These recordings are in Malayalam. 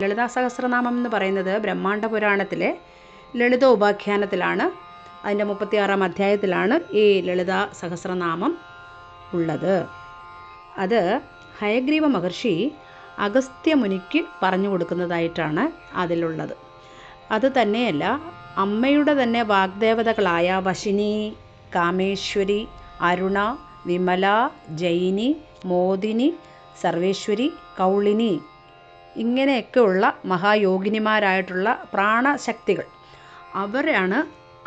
ലളിതാ സഹസ്രനാമം എന്ന് പറയുന്നത് ബ്രഹ്മാണ്ഡ പുരാണത്തിലെ ലളിത ഉപാഖ്യാനത്തിലാണ് അതിന്റെ മുപ്പത്തിയാറാം അധ്യായത്തിലാണ് ഈ ലളിതാ സഹസ്രനാമം ഉള്ളത്. അത് ഹയഗ്രീവ മഹർഷി അഗസ്ത്യ മുനിക്ക് പറഞ്ഞു കൊടുക്കുന്നതായിട്ടാണ് അതിലുള്ളത്. അത് തന്നെയല്ല അമ്മയുടെ തന്നെ വാഗ്ദേവതകളായ വശിനി കാമേശ്വരി അരുണ വിമല ജൈനി മോദിനി സർവേശ്വരി കൗളിനി ഇങ്ങനെയൊക്കെയുള്ള മഹായോഗിനിമാരായിട്ടുള്ള പ്രാണശക്തികൾ. അവരാണ്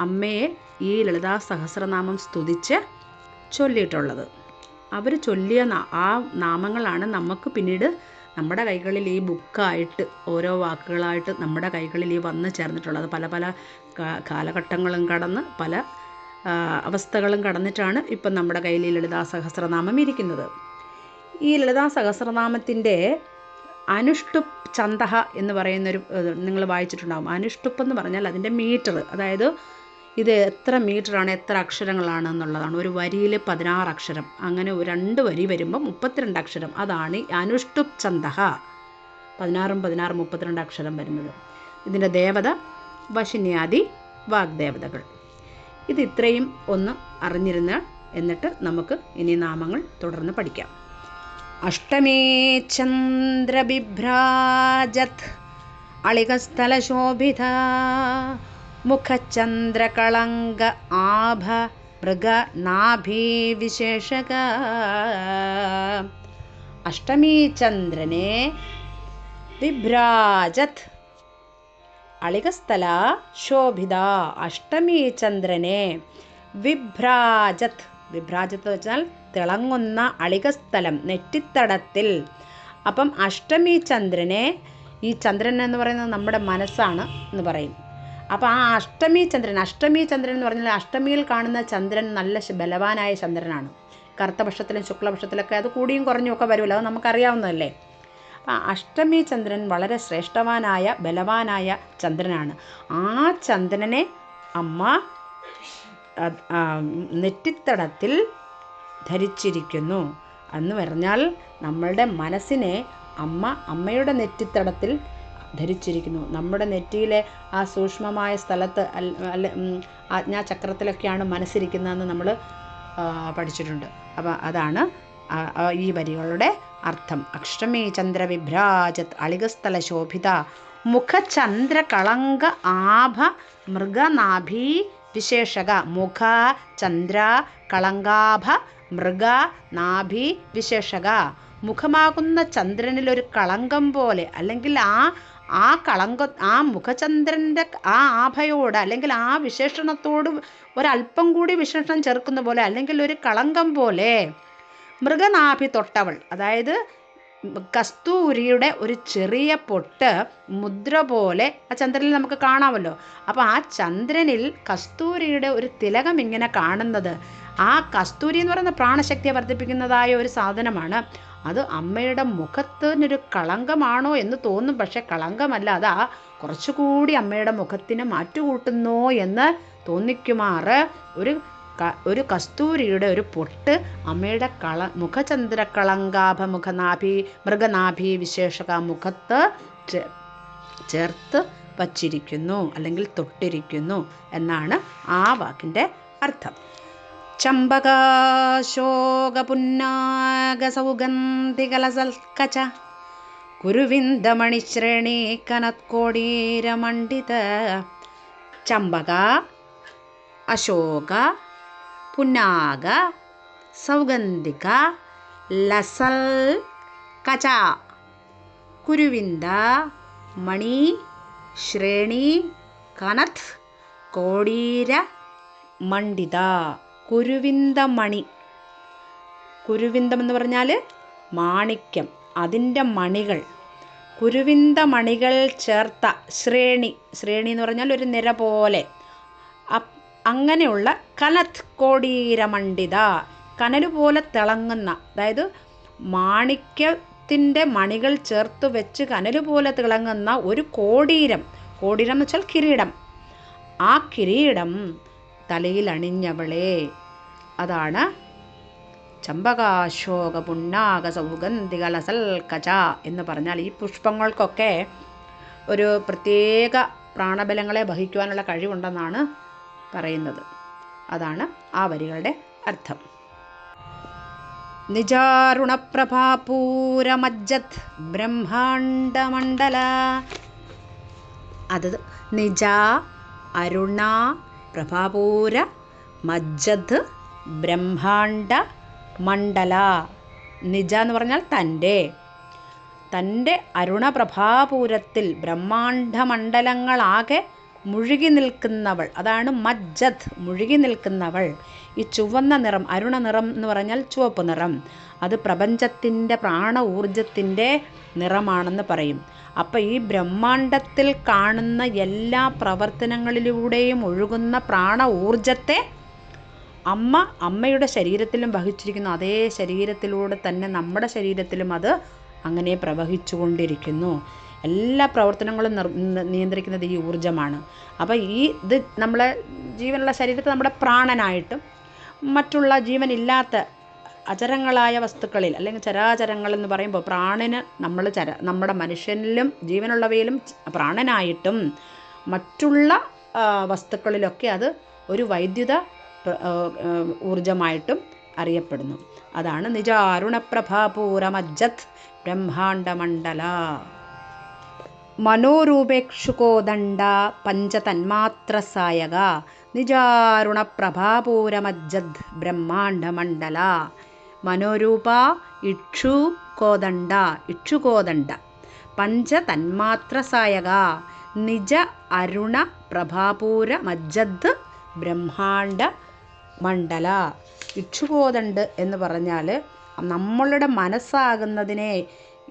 അമ്മയെ ഈ ലളിതാ സഹസ്രനാമം സ്തുതിച്ച് ചൊല്ലിയിട്ടുള്ളത്. അവർ ചൊല്ലിയ ആ നാമങ്ങളാണ് നമുക്ക് പിന്നീട് നമ്മുടെ കൈകളിൽ ഈ ബുക്കായിട്ട് ഓരോ വാക്കുകളായിട്ട് നമ്മുടെ കൈകളിൽ ഈ വന്ന് ചേർന്നിട്ടുള്ളത്. പല പല കാലഘട്ടങ്ങളും കടന്ന് പല അവസ്ഥകളും കടന്നിട്ടാണ് ഇപ്പം നമ്മുടെ കയ്യിൽ ഈ ലളിതാ സഹസ്രനാമം ഇരിക്കുന്നത്. ഈ ലളിതാ സഹസ്രനാമത്തിന്റെ അനുഷ്ടുപ്പ് ചന്തഹ എന്ന് പറയുന്നൊരു നിങ്ങൾ വായിച്ചിട്ടുണ്ടാകും അനുഷ്ടുപ്പ് എന്ന് പറഞ്ഞാൽ അതിന്റെ മീറ്റർ അതായത് ഇത് എത്ര മീറ്ററാണ് എത്ര അക്ഷരങ്ങളാണ് എന്നുള്ളതാണ്. ഒരു വരിയിൽ പതിനാറ് അക്ഷരം അങ്ങനെ രണ്ട് വരി വരുമ്പോൾ മുപ്പത്തിരണ്ട് അക്ഷരം അതാണ് ഈ അനുഷ്ടുപ്പ് ചന്തഹ. പതിനാറും പതിനാറ് മുപ്പത്തിരണ്ട് അക്ഷരം വരുന്നത്. ഇതിന്റെ ദേവത വശിന്യാദി വാഗ്ദേവതകൾ. ഇത് ഇത്രയും ഒന്ന് അറിഞ്ഞിരുന്ന എന്നിട്ട് നമുക്ക് ഇനി നാമങ്ങൾ തുടർന്ന് പഠിക്കാം. अष्टमे अष्टमीचन्द्रबिभ्राजत् अळिगस्तलशोभिता। मुखचन्द्रकळङ्ग आभमृगनाभिशेषग अष्टमीचन्द्रने बिभ्राजत्। अळिगस्तला शोभिता। अष्टमीचन्द्रने बिभ्राजत्। വിഭ്രാജത് വിഭ്രാജത്ത് വെച്ചാൽ തിളങ്ങുന്ന അളികസ്ഥലം നെറ്റിത്തടത്തിൽ. അപ്പം അഷ്ടമി ചന്ദ്രനെ ഈ ചന്ദ്രൻ എന്ന് പറയുന്നത് നമ്മുടെ മനസ്സാണ് എന്ന് പറയും. അപ്പോൾ ആ അഷ്ടമി ചന്ദ്രൻ അഷ്ടമി ചന്ദ്രൻ എന്ന് പറഞ്ഞാൽ അഷ്ടമിയിൽ കാണുന്ന ചന്ദ്രൻ നല്ല ബലവാനായ ചന്ദ്രനാണ്. കറുത്തപക്ഷത്തിലും ശുക്ലപക്ഷത്തിലൊക്കെ അത് കൂടിയും കുറഞ്ഞും ഒക്കെ വരുമല്ലോ അത് നമുക്കറിയാവുന്നതല്ലേ? അപ്പം അഷ്ടമി ചന്ദ്രൻ വളരെ ശ്രേഷ്ഠവാനായ ബലവാനായ ചന്ദ്രനാണ്. ആ ചന്ദ്രനെ അമ്മ നെറ്റിത്തടത്തിൽ ധരിച്ചിരിക്കുന്നു. എന്ന് പറഞ്ഞാൽ നമ്മളുടെ മനസ്സിനെ അമ്മ അമ്മയുടെ നെറ്റിത്തടത്തിൽ ധരിച്ചിരിക്കുന്നു. നമ്മുടെ നെറ്റിയിലെ ആ സൂക്ഷ്മമായ സ്ഥലത്ത് അല്ല ആജ്ഞാചക്രത്തിലൊക്കെയാണ് മനസ്സിരിക്കുന്നതെന്ന് നമ്മൾ പഠിച്ചിട്ടുണ്ട്. അപ്പോൾ അതാണ് ഈ വരികളുടെ അർത്ഥം. അക്ഷമേ ചന്ദ്രവിഭ്രാജത് അളികസ്ഥല ശോഭിത മുഖചന്ദ്രകളങ്ക ആഭ മൃഗനാഭി വിശേഷക മുഖ ചന്ദ്ര കളങ്കാഭ മൃഗ നാഭി വിശേഷക. മുഖമാകുന്ന ചന്ദ്രനിൽ ഒരു കളങ്കം പോലെ അല്ലെങ്കിൽ ആ ആ കളങ്ക ആ മുഖചന്ദ്രന്റെ ആ ആഭയോട് അല്ലെങ്കിൽ ആ വിശേഷണത്തോട് ഒരല്പം കൂടി വിശേഷണം ചേർക്കുന്ന പോലെ അല്ലെങ്കിൽ ഒരു കളങ്കം പോലെ. മൃഗനാഭി തൊട്ടവൾ അതായത് കസ്തൂരിയുടെ ഒരു ചെറിയ പൊട്ട് മുദ്ര പോലെ ആ ചന്ദ്രനിൽ നമുക്ക് കാണാമല്ലോ. അപ്പോൾ ആ ചന്ദ്രനിൽ കസ്തൂരിയുടെ ഒരു തിലകം ഇങ്ങനെ കാണുന്നത്. ആ കസ്തൂരി എന്ന് പറയുന്ന പ്രാണശക്തിയെ വർദ്ധിപ്പിക്കുന്നതായ ഒരു സാധനമാണ്. അത് അമ്മയുടെ മുഖത്തിനൊരു കളങ്കമാണോ എന്ന് തോന്നും. പക്ഷെ കളങ്കമല്ല അതാ കുറച്ചുകൂടി അമ്മയുടെ മുഖത്തിന് മാറ്റുകൂട്ടുന്നോ എന്ന് തോന്നിക്കുമാറ് ഒരു ഒരു കസ്തൂരിയുടെ ഒരു പൊട്ട് അമ്മയുടെ കള മുഖചന്ദ്ര കളങ്കാഭ മുഖനാഭി മൃഗനാഭി വിശേഷക മുഖത്ത് ചേർത്ത് വച്ചിരിക്കുന്നു അല്ലെങ്കിൽ തൊട്ടിരിക്കുന്നു എന്നാണ് ആ വാക്കിന്റെ അർത്ഥം. ചമ്പകാശോകപുന്നാഗസൗഗന്ധികലസൽക്കച കുരുവിന്ദമണിശ്രേണി കനത്കോടീരമണ്ഡിത ചമ്പക അശോക പുന്നാഗ സൗഗന്ധിക ലസൽ കച. കുരുവിന്ദ മണി ശ്രേണി കനത് കോടീര മണ്ഡിത. കുരുവിന്ദമണി കുരുവിന്ദം എന്ന് പറഞ്ഞാൽ മാണിക്യം അതിന്റെ മണികൾ. കുരുവിന്ദ മണികൾ ചേർത്ത ശ്രേണി. ശ്രേണി എന്ന് പറഞ്ഞാൽ ഒരു നിര പോലെ. അങ്ങനെയുള്ള കനത് കോടീരമണ്ഡിത കനലുപോലെ തിളങ്ങുന്ന അതായത് മാണിക്യത്തിന്റെ മണികൾ ചേർത്ത് വെച്ച് കനലുപോലെ പോലെ തിളങ്ങുന്ന ഒരു കോടീരം. കോടീരം എന്ന് വെച്ചാൽ കിരീടം. ആ കിരീടം തലയിൽ അണിഞ്ഞവളെ അതാണ് ചമ്പകാശോക പുണ്ണാക സൗഗന്ധി കലസൽ കച എന്ന് പറഞ്ഞാൽ ഈ പുഷ്പങ്ങൾക്കൊക്കെ ഒരു പ്രത്യേക പ്രാണബലങ്ങളെ വഹിക്കുവാനുള്ള കഴിവുണ്ടെന്നാണ് പറയുന്നത്. അതാണ് ആ വരികളുടെ അർത്ഥം. നിജാരുണപ്രഭാപൂരമജ്ജത് ബ്രഹ്മാണ്ടമണ്ഡല അത് നിജ അരുണ പ്രഭാപൂര മജ്ജത് ബ്രഹ്മാണ്ഡ മണ്ഡല. നിജ എന്ന് പറഞ്ഞാൽ തന്റെ. തന്റെ അരുണപ്രഭാപൂരത്തിൽ ബ്രഹ്മാണ്ഡമണ്ഡലങ്ങളാകെ മുഴുകി നിൽക്കുന്നവൾ. അതാണ് മജ്ജത് മുഴുകി നിൽക്കുന്നവൾ. ഈ ചുവന്ന നിറം അരുണ നിറം എന്ന് പറഞ്ഞാൽ ചുവപ്പ് നിറം. അത് പ്രപഞ്ചത്തിന്റെ പ്രാണ ഊർജത്തിന്റെ നിറമാണെന്ന് പറയും. അപ്പം ഈ ബ്രഹ്മാണ്ടത്തിൽ കാണുന്ന എല്ലാ പ്രവർത്തനങ്ങളിലൂടെയും ഒഴുകുന്ന പ്രാണ ഊർജത്തെ അമ്മ അമ്മയുടെ ശരീരത്തിലും വഹിച്ചിരിക്കുന്നു. അതേ ശരീരത്തിലൂടെ തന്നെ നമ്മുടെ ശരീരത്തിലും അത് അങ്ങനെ പ്രവഹിച്ചു കൊണ്ടിരിക്കുന്നു എല്ലാ പ്രവർത്തനങ്ങളും നിയന്ത്രിക്കുന്നത് ഈ ഊർജമാണ്. അപ്പോൾ ഈ ഇത് നമ്മളെ ജീവനുള്ള ശരീരത്തെ നമ്മുടെ പ്രാണനായിട്ടും മറ്റുള്ള ജീവനില്ലാത്ത അചരങ്ങളായ വസ്തുക്കളിൽ അല്ലെങ്കിൽ ചരാചരങ്ങൾ എന്ന് പറയുമ്പോൾ പ്രാണന് നമ്മൾ ചര നമ്മുടെ മനുഷ്യനിലും ജീവനുള്ളവയിലും പ്രാണനായിട്ടും മറ്റുള്ള വസ്തുക്കളിലൊക്കെ അത് ഒരു വൈദ്യുത ഊർജമായിട്ടും അറിയപ്പെടുന്നു. അതാണ് നിജാരുണപ്രഭാപൂരമജ്ജത് ബ്രഹ്മാണ്ഡമണ്ഡല. മനോരൂപേക്ഷുകോദണ്ഡ പഞ്ചതന്മാത്രസായക നിജാരുണപ്രഭാപൂരമജ്ജത് ബ്രഹ്മാണ്ഡമണ്ഡല. മനോരൂപ ഇക്ഷു കോദണ്ഡ ഇക്ഷുകോദണ്ഡ പഞ്ചതന്മാത്രസായക നിജ അരുണ പ്രഭാപൂര മജ്ജദ് ബ്രഹ്മാണ്ഡ മണ്ഡല ഇക്ഷുകോദണ്ട് എന്ന് പറഞ്ഞാൽ നമ്മളുടെ മനസ്സാകുന്നതിനെ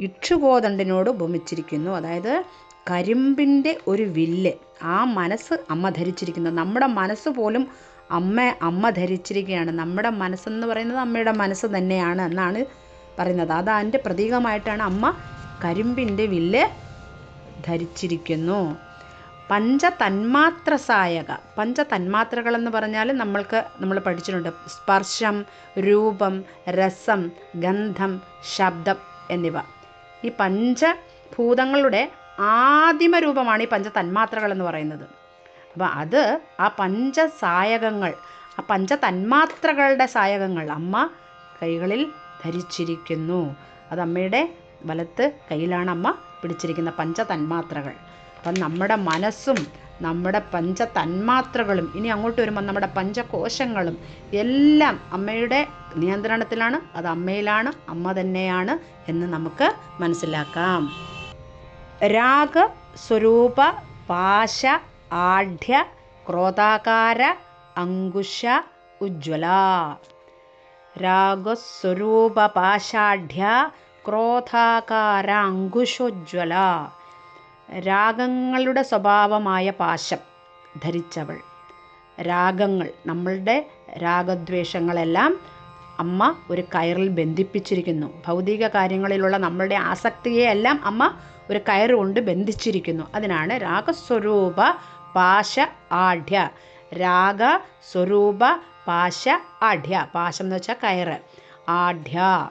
ഇക്ഷുകോദണ്ടിനോട് ഉപമിച്ചിരിക്കുന്നു. അതായത് കരിമ്പിന്റെ ഒരു വില്ല്. ആ മനസ്സ് അമ്മ ധരിച്ചിരിക്കുന്നു. നമ്മുടെ മനസ്സ് പോലും അമ്മ അമ്മ ധരിച്ചിരിക്കുകയാണ്. നമ്മുടെ മനസ്സെന്ന് പറയുന്നത് അമ്മയുടെ മനസ്സ് തന്നെയാണ് എന്നാണ് പറയുന്നത്. അത് അതിന്റെ പ്രതീകമായിട്ടാണ് അമ്മ കരിമ്പിന്റെ വില്ല് ധരിച്ചിരിക്കുന്നു. പഞ്ചതന്മാത്ര സായക പഞ്ചതന്മാത്രകൾ എന്ന് പറഞ്ഞാൽ നമ്മൾക്ക് നമ്മൾ പഠിച്ചിട്ടുണ്ട്. സ്പർശം രൂപം രസം ഗന്ധം ശബ്ദം എന്നിവ. ഈ പഞ്ചഭൂതങ്ങളുടെ ആദിമ രൂപമാണ് ഈ പഞ്ചതന്മാത്രകൾ എന്ന് പറയുന്നത്. അപ്പോൾ അത് ആ പഞ്ചസായകങ്ങൾ ആ പഞ്ചതന്മാത്രകളുടെ സായകങ്ങൾ അമ്മ കൈകളിൽ ധരിച്ചിരിക്കുന്നു. അത് അമ്മയുടെ വലത്ത് കയ്യിലാണ് അമ്മ പിടിച്ചിരിക്കുന്ന പഞ്ചതന്മാത്രകൾ. അപ്പം നമ്മുടെ മനസ്സും നമ്മുടെ പഞ്ച തന്മാത്രകളും ഇനി അങ്ങോട്ട് വരുമ്പോൾ നമ്മുടെ പഞ്ചകോശങ്ങളും എല്ലാം അമ്മയുടെ നിയന്ത്രണത്തിലാണ് അത് അമ്മയിലാണ് അമ്മ തന്നെയാണ് എന്ന് നമുക്ക് മനസ്സിലാക്കാം. രാഗ സ്വരൂപ പാശ ആഢ്യ ക്രോധാകാര അങ്കുശ ഉജ്ജ്വല. രാഗസ്വരൂപ പാശാഢ്യ ക്രോധാകാര അങ്കുശോജ്വല രാഗങ്ങളുടെ സ്വഭാവമായ പാശം ധരിച്ചവൾ. രാഗങ്ങൾ നമ്മളുടെ രാഗദ്വേഷങ്ങളെല്ലാം അമ്മ ഒരു കയറിൽ ബന്ധിപ്പിച്ചിരിക്കുന്നു. ഭൗതിക കാര്യങ്ങളിലുള്ള നമ്മളുടെ ആസക്തിയെ എല്ലാം അമ്മ ഒരു കയറ് കൊണ്ട് ബന്ധിച്ചിരിക്കുന്നു. അതിനാണ് രാഗസ്വരൂപ പാശ ആഢ്യ. രാഗ സ്വരൂപ പാശ ആഢ്യ. പാശം എന്ന് വെച്ചാൽ കയറ്. ആഢ്യ.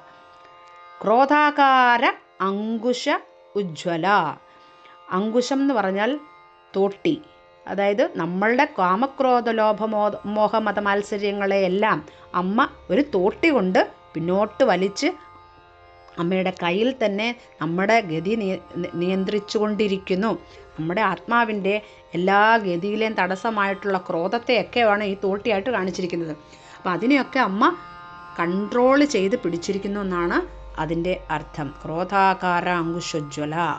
ക്രോധാകാര അങ്കുശ ഉജ്ജ്വല. അങ്കുശം എന്ന് പറഞ്ഞാൽ തോട്ടി. അതായത് നമ്മളുടെ കാമക്രോധ ലോഭമോ മോഹമത മാത്സര്യങ്ങളെയെല്ലാം അമ്മ ഒരു തോട്ടി കൊണ്ട് പിന്നോട്ട് വലിച്ച് അമ്മയുടെ കയ്യിൽ തന്നെ നമ്മുടെ ഗതി നിയന്ത്രിച്ചു കൊണ്ടിരിക്കുന്നു നമ്മുടെ ആത്മാവിന്റെ എല്ലാ ഗതിയിലെയും തടസ്സമായിട്ടുള്ള ക്രോധത്തെയൊക്കെയാണ് ഈ തോട്ടിയായിട്ട് കാണിച്ചിരിക്കുന്നത്. അപ്പം അതിനെയൊക്കെ അമ്മ കൺട്രോൾ ചെയ്ത് പിടിച്ചിരിക്കുന്നു എന്നാണ് അതിന്റെ അർത്ഥം. ക്രോധാകാര അങ്കുശോജ്വല.